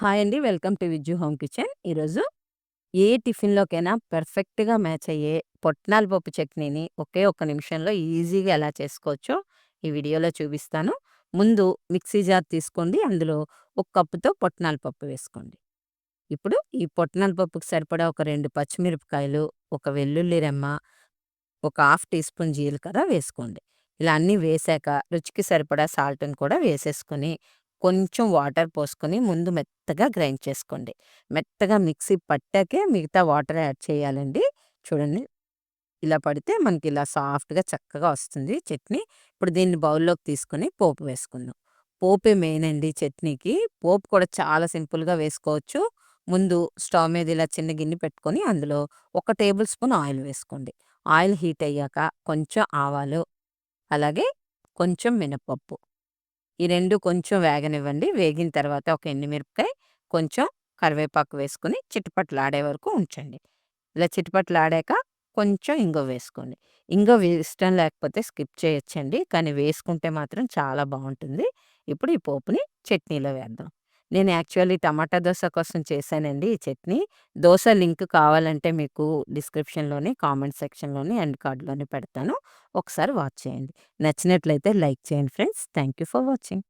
Hi అండి. Welcome to Vijju home kitchen. ఈరోజు ఏ టిఫిన్‌లోకైనా పర్ఫెక్ట్‌గా మ్యాచ్ అయ్యే పొట్నాల పప్పు చట్నీని ఒకే ఒక్క నిమిషంలో ఈజీగా ఎలా చేసుకోవచ్చో ఈ వీడియోలో చూపిస్తాను. ముందు మిక్సీ జార్ తీసుకోండి. అందులో ఒక కప్పుతో పొట్నాల పప్పు వేసుకోండి. ఇప్పుడు ఈ పొట్నాల పప్పుకి సరిపడా ఒక రెండు పచ్చిమిరపకాయలు, ఒక వెల్లుల్లి రెమ్మ, ఒక హాఫ్ టీ స్పూన్ జీలకర్ర వేసుకోండి. ఇలా అన్నీ వేశాక రుచికి సరిపడా సాల్ట్‌ని కూడా వేసేసుకొని కొంచెం వాటర్ పోసుకొని ముందు మెత్తగా గ్రైండ్ చేసుకోండి. మెత్తగా మిక్సీ పట్టాకే మిగతా వాటర్ యాడ్ చేయాలండి. చూడండి. ఇలా పడితే మనకి ఇలా సాఫ్ట్‌గా చక్కగా వస్తుంది చట్నీ. ఇప్పుడు దీన్ని బౌల్‌లోకి తీసుకొని పోపు వేసుకుందాం. పోపే మెయిన్ అండి చట్నీకి. పోపు కూడా చాలా సింపుల్‌గా వేసుకోవచ్చు. ముందు స్టవ్ మీద ఇలా చిన్న గిన్నె పెట్టుకొని అందులో ఒక టేబుల్ స్పూన్ ఆయిల్ వేసుకోండి. ఆయిల్ హీట్ అయ్యాక కొంచెం ఆవాలు, అలాగే కొంచెం మినపప్పు. ఈ రెండు కొంచెం వేగనివ్వండి. వేగిన తర్వాత ఒక ఎండుమిరపకాయ, కొంచెం కరివేపాకు వేసుకొని చిటపటలాడే వరకు ఉంచండి. ఇలా చిటపటలాడాక కొంచెం ఇంగో వేసుకోండి. ఇంగో ఇష్టం లేకపోతే స్కిప్ చేయొచ్చండి. కానీ వేసుకుంటే మాత్రం చాలా బాగుంటుంది ఇప్పుడు ఈ పోపుని చట్నీలో వేద్దాం. నేను యాక్చువల్లీ టమాటా దోశ కోసం చేశానండి ఈ చట్నీ. దోశ లింక్ కావాలంటే మీకు డిస్క్రిప్షన్‌లోని, కామెంట్ సెక్షన్‌లోని, అండ్ కార్డ్‌లోని పెడతాను. ఒకసారి వాచ్ చేయండి. నచ్చినట్లయితే లైక్ చేయండి friends. Thank you for watching.